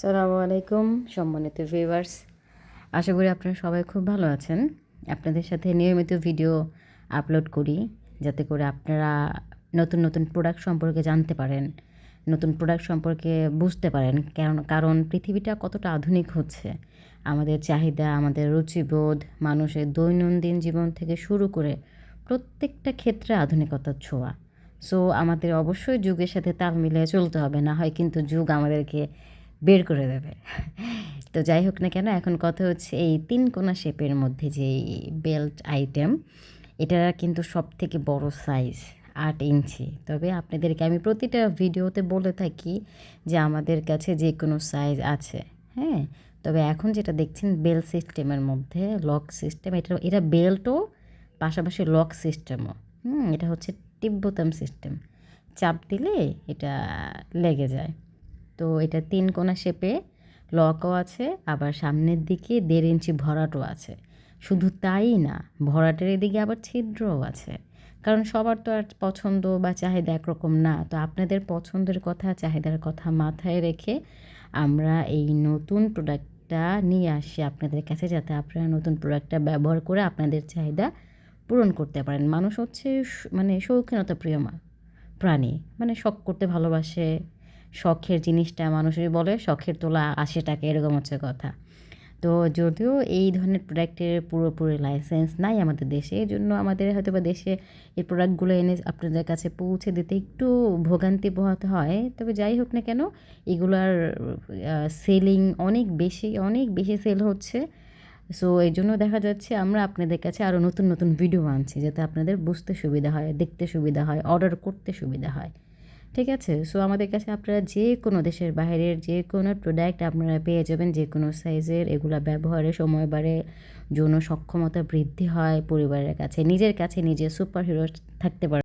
সালামু আলাইকুম, সম্মানিত ভিউয়ার্স আশা করি আপনারা সবাই খুব ভালো আছেন। আপনাদের সাথে নিয়মিত ভিডিও আপলোড করি, যাতে করে আপনারা নতুন নতুন প্রোডাক্ট সম্পর্কে জানতে পারেন, নতুন প্রোডাক্ট সম্পর্কে বুঝতে পারেন কারণ কারণ পৃথিবীটা কতটা আধুনিক হচ্ছে। আমাদের চাহিদা, আমাদের রুচিবোধ, মানুষের দৈনন্দিন জীবন থেকে শুরু করে প্রত্যেকটা ক্ষেত্রে আধুনিকতার ছোঁয়া। সো আমাদের অবশ্যই যুগের সাথে তাল মিলিয়ে চলতে হবে, না হয় কিন্তু যুগ আমাদেরকে বের করে দেবে। তো যাই হোক না কেন, এখন কথা হচ্ছে এই তিন কোনা শেপের মধ্যে যে বেল্ট আইটেম, এটা কিন্তু সব থেকে বড় সাইজ আট ইঞ্চি। তবে আপনাদেরকে আমি প্রতিটা ভিডিওতে বলে থাকি যে আমাদের কাছে যে কোনো সাইজ আছে হ্যাঁ? তবে এখন যেটা দেখছেন, বেল সিস্টেমের মধ্যে, লক সিস্টেম, এটা এটা বেল্টও, পাশাপাশি লক সিস্টেমও, হুম? এটা হচ্ছে টিব্বতাম সিস্টেম। চাপ দিলে এটা লেগে যায়। তো এটা তিন কোনা শেপে লকও আছে, আবার সামনের দিকে দেড় ইঞ্চি ভরাটও আছে। শুধু তাই না, ভরাটের এদিকে আবার ছিদ্রও আছে। কারণ সবার তো আর পছন্দ বা চাহিদা একরকম না, তো আপনাদের পছন্দের কথা, চাহিদার কথা মাথায় রেখে আমরা এই নতুন প্রোডাক্টটা নিয়ে আসি আপনাদের কাছে, যাতে আপনারা নতুন প্রোডাক্টটা ব্যবহার করে আপনাদের চাহিদা পূরণ করতে পারেন। মানুষ হচ্ছে মানে শৌখিনতা প্রিয় প্রাণী মানে শখ করতে ভালোবাসে শখের জিনিসটা মানুষই বলে, শখের তোলা আশি টাকা এরকম হচ্ছে কথা। তো যদিও এই ধরনের প্রোডাক্টের পুরোপুরি লাইসেন্স নাই আমাদের দেশে এই জন্য আমাদের হয়তো বা দেশে এই প্রোডাক্টগুলো এনে আপনাদের কাছে পৌঁছে দিতে একটু ভোগান্তি পোহাতে হয়। তবে যাই হোক না কেন, এগুলার সেলিং অনেক বেশি অনেক বেশি সেল হচ্ছে। সো এই জন্য দেখা যাচ্ছে আমরা আপনাদের কাছে আরও নতুন নতুন ভিডিও আনছি, যাতে আপনাদের বুঝতে সুবিধা হয়, দেখতে সুবিধা হয় অর্ডার করতে সুবিধা হয়। ঠিক আছে? সো আমাদের কাছে আপনারা যে কোনো দেশের বাইরের যে কোনো প্রোডাক্ট আপনারা পেয়ে যাবেন, যে কোনো সাইজের এগুলা ব্যবহারে সময় বাড়ে, যৌন সক্ষমতা বৃদ্ধি হয় পরিবারের কাছে, নিজের কাছে নিজে সুপার হিরো থাকতে পারে